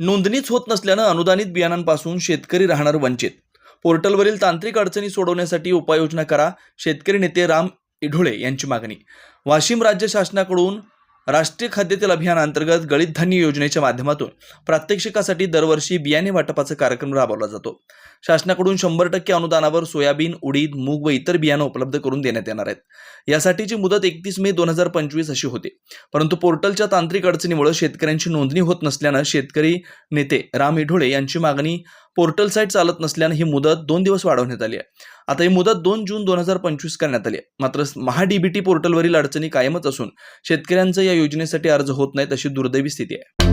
नोंदणीच होत नसल्यानं अनुदानित बियाणांपासून शेतकरी राहणार वंचित. पोर्टलवरील तांत्रिक अडचणी सोडवण्यासाठी उपाययोजना करा शेतकरी नेते राम इढोळे यांची मागणी. वाशिम राज्य शासनाकडून राष्ट्रीय खाद्यतेल अभियानाअंतर्गत गळीत धान्य योजनेच्या माध्यमातून प्रात्यक्षिकासाठी दरवर्षी बियाणे वाटपाचा कार्यक्रम राबवला जातो. शासनाकडून शंभर टक्के अनुदानावर सोयाबीन उडीद मूग व इतर बियाणं उपलब्ध करून देण्यात येणार आहेत. यासाठीची मुदत एकतीस मे दोन हजार पंचवीस अशी होती. परंतु पोर्टलच्या तांत्रिक अडचणीमुळे शेतकऱ्यांची नोंदणी होत नसल्यानं शेतकरी नेते राम इढोळे यांची मागणी पोर्टल साईट चालत नसल्यानं ही मुदत दोन दिवस वाढवण्यात आली आहे. आता ही मुदत दोन जून दोन हजार पंचवीस करण्यात आली आहे. मात्र महाडीबीटी पोर्टलवरील अडचणी कायमच असून शेतकऱ्यांचं या योजनेसाठी अर्ज होत नाहीत अशी दुर्दैवी स्थिती आहे.